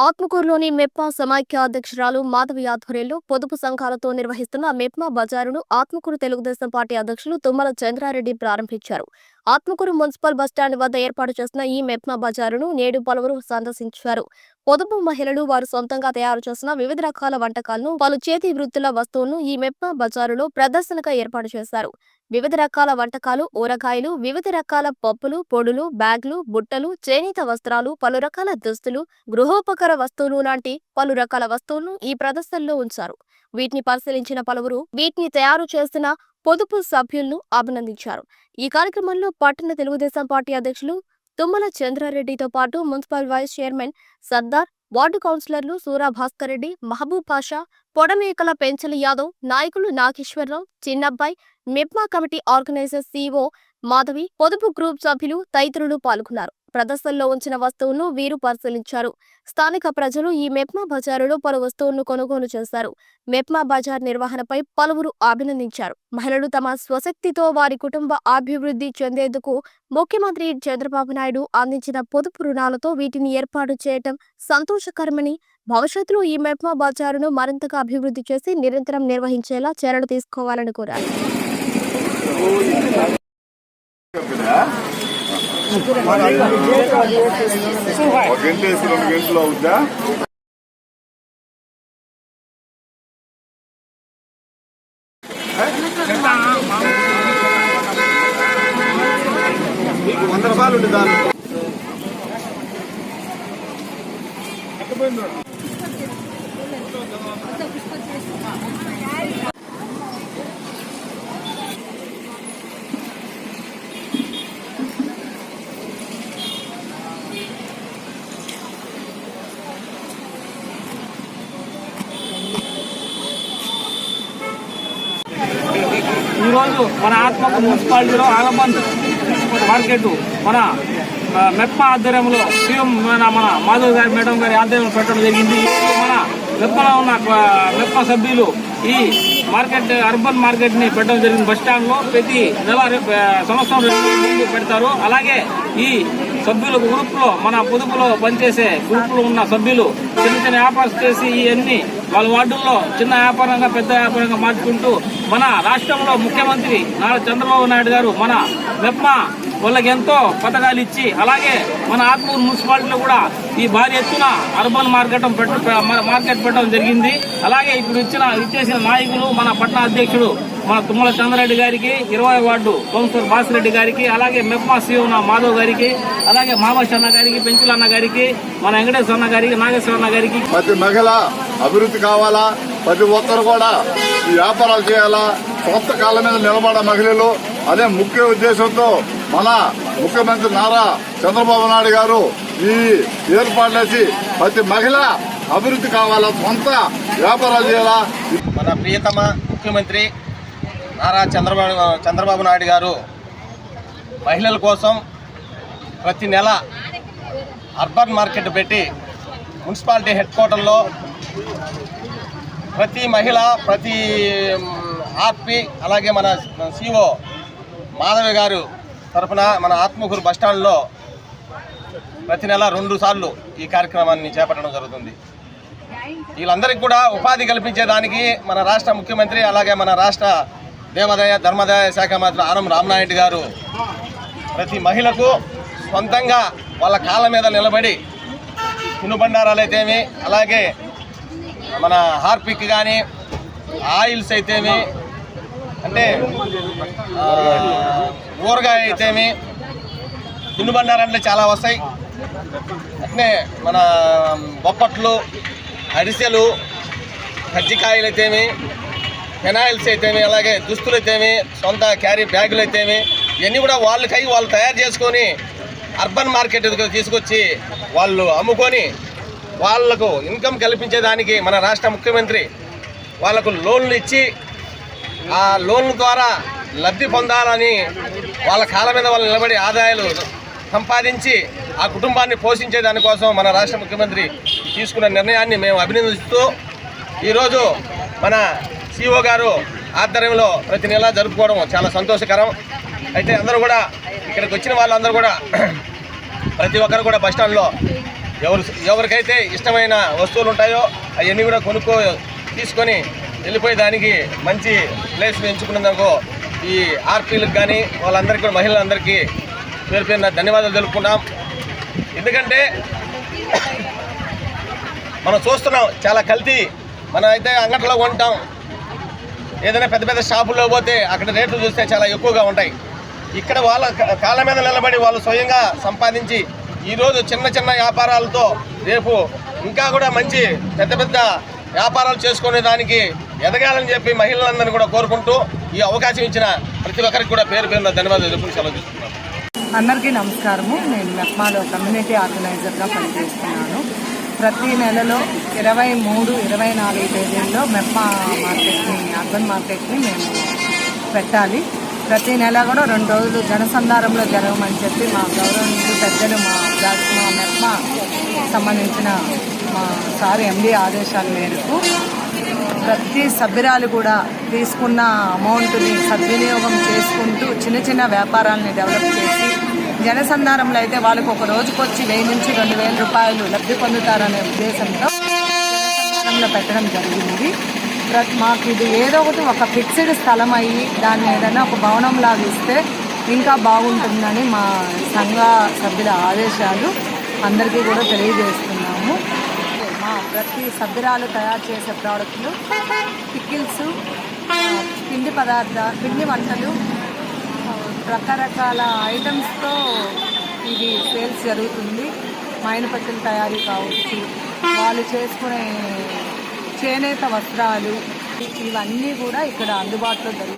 ఆత్మకూరులోని మెప్మా సమాఖ్య అధ్యక్షురాలు మాధవి ఆధ్వర్యంలో పొదుపు సంఘాలతో నిర్వహిస్తున్న మెప్మా బజారును ఆత్మకూరు తెలుగుదేశం పార్టీ అధ్యక్షులు తుమ్మల చంద్రారెడ్డి ప్రారంభించారు. ఆత్మకూరు మున్సిపల్ బస్టాండ్ వద్ద ఏర్పాటు చేసిన ఈ మెప్మా బజారును నేడు పలువురు సందర్శించారు. పొదుపు మహిళలు వారు సొంతంగా తయారు చేసిన వివిధ రకాల వంటకాలను పలు చేతి వృత్తుల వస్తువులను ఈ మెప్మా బజారులో ప్రదర్శనగా ఏర్పాటు చేశారు. వివిధ రకాల వంటకాలు ఊరగాయలు వివిధ రకాల పప్పులు పొడులు బ్యాగ్లు బుట్టలు చేనేత వస్త్రాలు పలు రకాల దుస్తులు గృహోపకర వస్తువులు లాంటి పలు రకాల వస్తువులను ఈ ప్రదర్శనలో ఉంచారు. వీటిని పరిశీలించిన పలువురు వీటిని తయారు చేసిన పొదుపు సభ్యులను అభినందించారు. ఈ కార్యక్రమంలో పట్టణ తెలుగుదేశం పార్టీ అధ్యక్షులు తుమ్మల చంద్రారెడ్డితో పాటు municipal vice chairman Sardar ward కౌన్సిలర్లు సూరా భాస్కర్ రెడ్డి మహబూబ్ పాషా పొడమేకల పెంచలి యాదవ్ నాయకులు Nageswara Rao Chinnabbayi MEPMA committee organiser CO Madhavi పొదుపు గ్రూప్ సభ్యులు తదితరులు పాల్గొన్నారు. ప్రదర్శనలో ఉంచిన వస్తువులను వీరు పరిశీలించారు. స్థానిక ప్రజలు ఈ మెప్మా బజారులో పలు వస్తువులను కొనుగోలు చేశారు. మెప్మా బజార్ నిర్వహణపై పలువురు అభినందించారు. మహిళలు తమ స్వశక్తితో వారి కుటుంబ అభివృద్ధి చెందేందుకు ముఖ్యమంత్రి చంద్రబాబు నాయుడు అందించిన పొదుపు రుణాలతో వీటిని ఏర్పాటు చేయటం సంతోషకరమని భవిష్యత్తులో ఈ మెప్మా బజారును మరింతగా అభివృద్ధి చేసి నిరంతరం నిర్వహించేలా చర్యలు తీసుకోవాలని కోరారు. ఒక గంట వేసి రెండు గంటలు అవుద్దా వంద రూపాయలు ఉంటుంది దాని ఈరోజు మన ఆత్మకు మున్సిపాలిటీలో ఆలబంద్ మార్కెట్ మన మెప్ప ఆధ్వర్యంలో సీఎం మన మన మాధవ్ గారి మేడం గారి ఆధ్వర్యంలో పెట్టడం జరిగింది. మన మెప్పలో ఉన్న మెప్ప సభ్యులు ఈ మార్కెట్ అర్బన్ మార్కెట్ని పెట్టడం జరిగింది. బస్ స్టాండ్లో ప్రతి నెల సంవత్సరం పెడతారు. అలాగే ఈ సభ్యులు గ్రూప్లో మన పొదుపులో పనిచేసే గ్రూప్లో ఉన్న సభ్యులు చిన్న చిన్న వ్యాపారం చేసి ఇవన్నీ వాళ్ళ వార్డుల్లో చిన్న వ్యాపారంగా పెద్ద వ్యాపారంగా మార్చుకుంటూ మన రాష్ట్రంలో ముఖ్యమంత్రి నారా చంద్రబాబు నాయుడు గారు మన మెప్మా వాళ్ళకి ఎంతో పథకాలు ఇచ్చి అలాగే మన ఆత్మూరు మున్సిపాలిటీలో కూడా ఈ భారీ ఎత్తున అర్బన్ మార్కెట్ పెట్ట మార్కెట్ పెట్టడం జరిగింది. అలాగే ఇప్పుడు ఇచ్చిన ఇచ్చేసిన నాయకులు మన పట్టణ అధ్యక్షుడు మన తుమ్మల చంద్రరెడ్డి గారికి ఇరవై వార్డు కౌన్సిలర్ బాసిరెడ్డి గారికి అలాగే మెప్మా నా మాధవ్ గారికి అలాగే మామష్ అన్న గారికి పెంచుల అన్న గారికి మన వెంకటేశ్వర అన్న గారికి నాగేశ్వర అన్న గారికి. ప్రతి మహిళ అభివృద్ధి కావాలా? ప్రతి ఒక్కరు కూడా ఈ వ్యాపారాలు చేయాలా? సొంత కాళ్ళ మీద నిలబడే మహిళలు. అదే ముఖ్య ఉద్దేశంతో మన ముఖ్యమంత్రి నారా చంద్రబాబు నాయుడు గారు ఈ ఏర్పాటు చేసి ప్రతి మహిళ అభివృద్ధి కావాలా? సొంత వ్యాపారాలు చేయాలా? మన ప్రియతమ ముఖ్యమంత్రి నారా చంద్రబాబు చంద్రబాబు నాయుడు గారు మహిళల కోసం ప్రతి నెల అర్బన్ మార్కెట్ పెట్టి మున్సిపాలిటీ హెడ్ క్వార్టర్లో ప్రతి మహిళ ప్రతి ఆర్పి అలాగే మన సిఓ మాధవి గారు తరఫున మన ఆత్మకూరు బస్టాండ్లో ప్రతి నెల రెండు సార్లు ఈ కార్యక్రమాన్ని చేపట్టడం జరుగుతుంది. వీళ్ళందరికీ కూడా ఉపాధి కల్పించేదానికి మన రాష్ట్ర ముఖ్యమంత్రి అలాగే మన రాష్ట్ర దేవాదాయ ధర్మాదాయ శాఖ మంత్రి ఆనం రామనాయుడు గారు ప్రతి మహిళకు సొంతంగా వాళ్ళ కాళ్ళ మీద నిలబడి తినుబండారాలు అయితేమి అలాగే మన హార్పిక్ కానీ ఆయిల్స్ అయితేమి అంటే ఊరగాయ అయితేమి తినుబండారాలు చాలా వస్తాయి. అట్నే మన బొప్పట్లు అరిసెలు కజ్జికాయలు అయితేమి ఫెనాయిల్స్ అయితేమి అలాగే దుస్తులు అయితేమి సొంత క్యారీ బ్యాగులు అయితేమి ఇవన్నీ కూడా వాళ్ళకై వాళ్ళు తయారు చేసుకొని అర్బన్ మార్కెట్ తీసుకొచ్చి వాళ్ళు అమ్ముకొని వాళ్ళకు ఇన్కమ్ కల్పించేదానికి మన రాష్ట్ర ముఖ్యమంత్రి వాళ్ళకు లోన్లు ఇచ్చి ఆ లోన్ల ద్వారా లబ్ధి పొందాలని వాళ్ళ కాళ్ళ మీద వాళ్ళు నిలబడి ఆదాయాలు సంపాదించి ఆ కుటుంబాన్ని పోషించే దానికోసం మన రాష్ట్ర ముఖ్యమంత్రి తీసుకున్న నిర్ణయాన్ని మేము అభినందిస్తూ ఈరోజు మన సిఓ గారు ఆధ్వర్యంలో ప్రతి నెల జరుపుకోవడం చాలా సంతోషకరం. అయితే అందరూ కూడా ఇక్కడికి వచ్చిన వాళ్ళందరూ కూడా ప్రతి ఒక్కరు కూడా బస్టాండ్లో ఎవరు ఎవరికైతే ఇష్టమైన వస్తువులు ఉంటాయో అవన్నీ కూడా కొనుక్కో తీసుకొని వెళ్ళిపోయి దానికి మంచి ప్లేస్ ఎంచుకున్నందుకు ఈ ఆర్పీలకు కానీ వాళ్ళందరికీ కూడా మహిళలందరికీ పేరు పేరున ధన్యవాదాలు తెలుపుకున్నాం ఎందుకంటే మనం చూస్తున్నాం చాలా కల్తీ. మనం అయితే అంగట్లో కొంటాం. ఏదైనా పెద్ద పెద్ద షాపుల్లో పోతే అక్కడ రేట్లు చూస్తే చాలా ఎక్కువగా ఉంటాయి. ఇక్కడ వాళ్ళ కాళ్ళ మీద నిలబడి వాళ్ళు స్వయంగా సంపాదించి ఈరోజు చిన్న చిన్న వ్యాపారాలతో రేపు ఇంకా కూడా మంచి పెద్ద పెద్ద వ్యాపారాలు చేసుకునే దానికి ఎదగాలని చెప్పి మహిళలందరినీ కూడా కోరుకుంటూ ఈ అవకాశం ఇచ్చిన ప్రతి ఒక్కరికి కూడా పేరు పేరున ధన్యవాదాలు తెలుపుతూ సెలవు తీసుకున్నాను అందరికీ నమస్కారము. నేను మెప్మాలో కమ్యూనిటీ ఆర్గనైజర్గా పనిచేస్తున్నాను. ప్రతి నెలలో ఇరవై మూడు ఇరవై నాలుగు తేదీల్లో మెప్ప మార్కెట్ని అర్బన్ మార్కెట్ని మేము పెట్టాలి. ప్రతి నెల కూడా రెండు రోజులు జనసంధారంలో జరగమని చెప్పి మా గౌరవనీయులు పెద్దలు మా జా- మా మెప్మా సంబంధించిన మా సార్ ఎండి ఆదేశాల మేరకు ప్రతి సభ్యురాలు కూడా తీసుకున్న అమౌంట్ని సద్వినియోగం చేసుకుంటూ చిన్న చిన్న వ్యాపారాలని డెవలప్ చేసి జనసంధానంలో అయితే వాళ్ళకు ఒక రోజుకు వచ్చి వెయ్యి నుంచి రెండు వేల రూపాయలు లబ్ధి పొందుతారనే ఉద్దేశంతో జనసంధానంలో పెట్టడం జరిగింది. ప్రతి మాకు ఇది ఏదో ఒకటి ఒక ఫిక్స్డ్ స్థలం అయ్యి దాన్ని ఏదైనా ఒక భవనం లాగా ఇస్తే ఇంకా బాగుంటుందని మా సంఘ సభ్యుల ఆదేశాలు అందరికీ కూడా తెలియజేస్తున్నాము. మా ప్రతి సభ్యురాలు తయారు చేసే ప్రోడక్ట్లు పికిల్స్ పిండి పదార్థ పిండి వంటలు రకరకాల ఐటమ్స్తో ఇది సేల్స్ జరుగుతుంది. మైనపత్తుల తయారీ కావచ్చు వాళ్ళు చేసుకునే చేనేత వస్త్రాలు ఇవన్నీ కూడా ఇక్కడ అందుబాటులో జరుగుతాయి